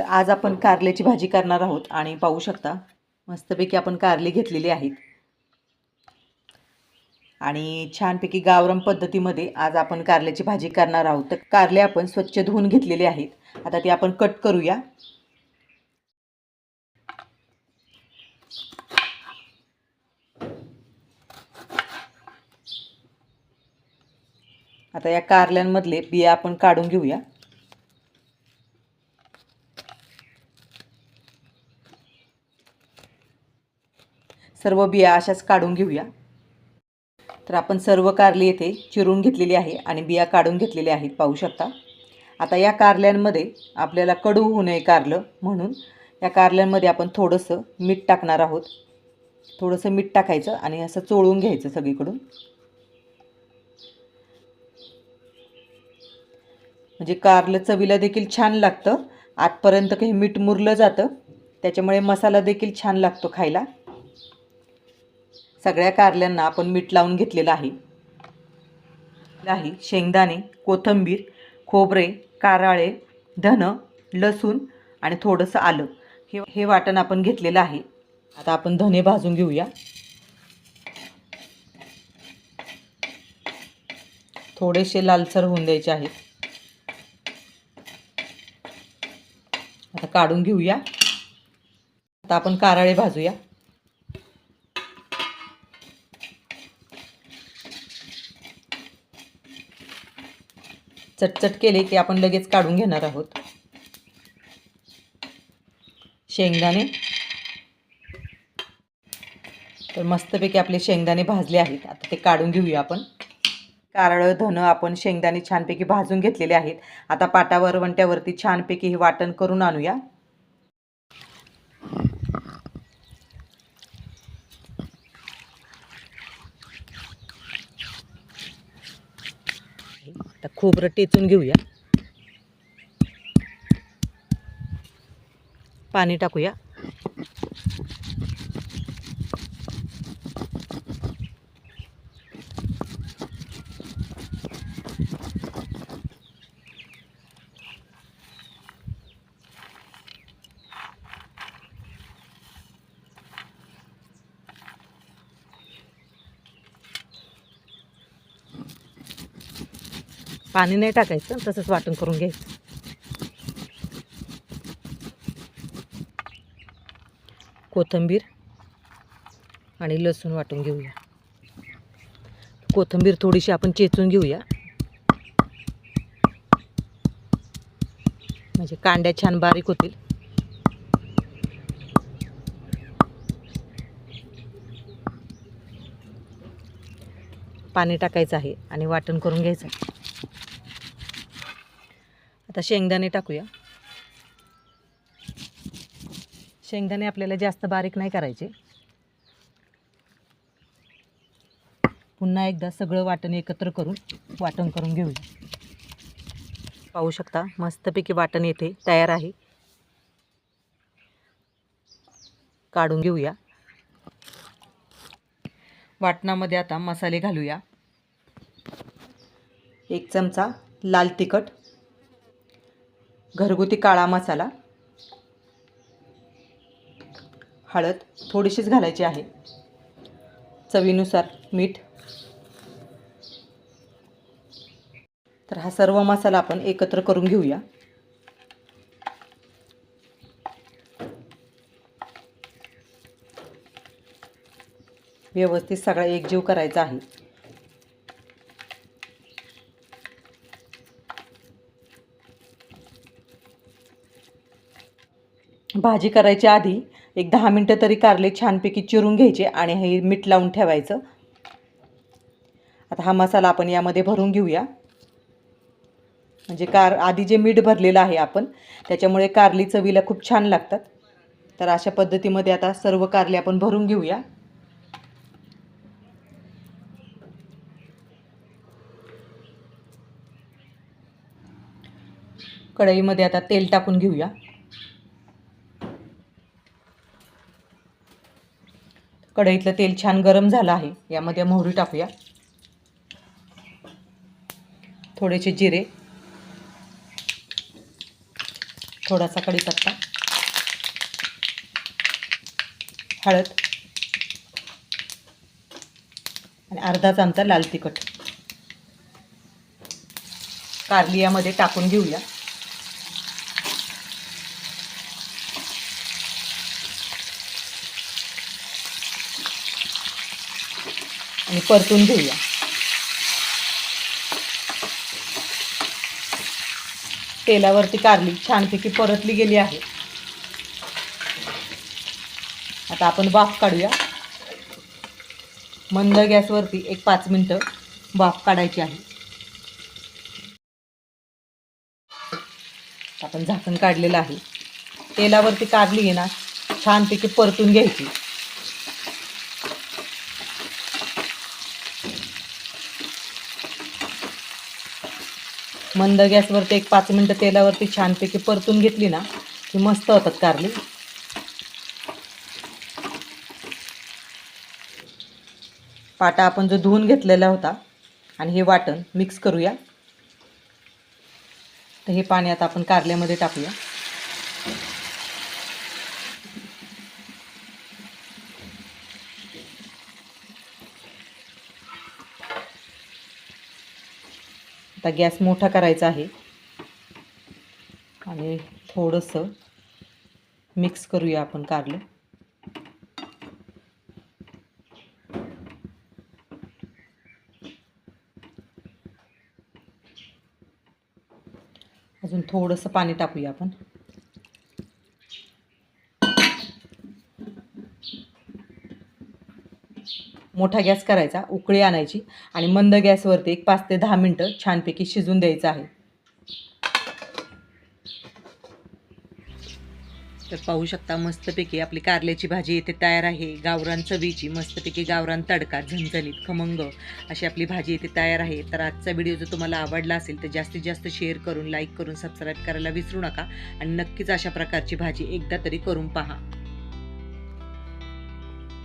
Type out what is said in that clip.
तर आज आपण कारल्याची भाजी करणार आहोत आणि पाहू शकता मस्तपैकी आपण कारली घेतलेली आहेत. आणि छानपैकी गावरम पद्धतीमध्ये आज आपण कारल्याची भाजी करणार आहोत. तर कारले आपण स्वच्छ धुवून घेतलेले आहेत. आता ते आपण कट करूया. आता या कारल्यांमधले बिया आपण काढून घेऊया. सर्व बिया अशाच काढून घेऊया. तर आपण सर्व कारली येथे चिरून घेतलेली आहे आणि बिया काढून घेतलेल्या आहेत पाहू शकता. आता या कारल्यांमध्ये आपल्याला कडू होऊ नये कारलं म्हणून. या कारल्यांमध्ये आपण थोडंसं मीठ टाकणार आहोत. थोडंसं मीठ टाकायचं आणि असं चोळून घ्यायचं सगळीकडून. म्हणजे कारलं चवीला देखील छान लागतं. आतपर्यंत काही मीठ मुरलं जातं. त्याच्यामुळे मसाला देखील छान लागतो खायला. सगळ्या कारल्यांना आपण मीठ लावून घेतलेलं आहे. आहे शेंगदाणे कोथिंबीर खोबरे काराळे धन लसूण आणि थोडंसं आलं. हे हे वाटण आपण घेतलेलं आहे. आता आपण धने भाजून घेऊया. थोडेसे लालसर होऊन द्यायचे आहेत. आता काढून घेऊया. आता आपण काराळे भाजूया. चटचट केले की आपण लगेच काढून घेणार आहोत. शेंगदाणे. तर मस्तपैकी आपले शेंगदाणे भाजले आहेत. आता ते काढून घेऊया आपण. कारळं धनं आपण शेंगदाणे छानपैकी भाजून घेतलेले आहेत. आता पाटावर वंट्यावरती छानपैकी हे वाटण करून आणूया. आता खोबरं टेचून घेऊया. पाणी टाकूया. पाणी नाही टाकायचं तसंच वाटण करून घ्यायचं. कोथिंबीर आणि लसूण वाटून घेऊया. कोथिंबीर थोडीशी आपण चेचून घेऊया. म्हणजे कांड्या छान बारीक होतील. पाणी टाकायचं आहे आणि वाटण करून घ्यायचं आहे. आता शेंगदाणे टाकूया. शेंगदाणे आपल्याला जास्त बारीक नाही करायचे. पुन्हा एकदा सगळं वाटण एकत्र करून वाटण करून घेऊया. पाहू शकता मस्तपैकी वाटण येथे तयार आहे. काढून घेऊया. वाटणामध्ये आता मसाले घालूया. एक चमचा लाल तिखट. घरगुती काळा मसाला हळद थोडीशीच घालायची आहे. चवीनुसार मीठ. तर हा सर्व मसाला आपण एकत्र करून घेऊया. व्यवस्थित सगळा एकजीव करायचा आहे. भाजी करायच्या आधी एक दहा मिनटं तरी कारले छानपैकी चिरून घ्यायचे आणि हे मीठ लावून ठेवायचं. आता हा मसाला आपण यामध्ये भरून घेऊया. म्हणजे कार आधी जे मीठ भरलेलं आहे आपण त्याच्यामुळे कारली चवीला खूप छान लागतात. तर अशा पद्धतीमध्ये आता सर्व कारले आपण भरून घेऊया. कढईमध्ये आता तेल टाकून घेऊया. कढईतलं तेल छान गरम झालं आहे. यामध्ये मोहरी टाकूया. थोडेसे जिरे. थोडासा कढीपत्ता हळद. आणि अर्धा चमचा लाल तिखट. कारली यामध्ये टाकून घेऊया. आणि परतून घेऊया. तेलावरती कारली छानपैकी परतली गेली आहे. आता आपण वाफ काढूया. मंद गॅसवरती एक पाच मिनटं वाफ काढायची आहे. आपण झाकण काढलेलं आहे. तेलावरती कारली आहे ना छानपैकी परतून घ्यायची. मंद गॅसवरती एक पाच मिनटं तेलावरती छानपैकी परतून घेतली ना की मस्त होतात कारली. पाटा आपण जो धुवून घेतलेला होता आणि हे वाटण मिक्स करूया. तर हे पाणी आता आपण कारल्यामध्ये टाकूया. आता गॅस मोठा करायचा आहे. आणि थोडंसं मिक्स करूया आपण कारलं. अजून थोडंसं पाणी टाकूया आपण. मोठा गॅस करायचा उकळी आणायची आणि मंद गॅसवरती एक पाच ते दहा मिनटं छानपैकी शिजून द्यायचं आहे. तर पाहू शकता मस्तपैकी आपली कारल्याची भाजी इथे तयार आहे. गावरान चवीची मस्तपैकी गावरान तडका झणझणीत खमंग अशी आपली भाजी इथे तयार आहे. तर आजचा व्हिडिओ जर तुम्हाला आवडला असेल तर जास्तीत जास्त शेअर करून लाईक करून सबस्क्राईब करायला विसरू नका. आणि नक्कीच अशा प्रकारची भाजी एकदा तरी करून पहा.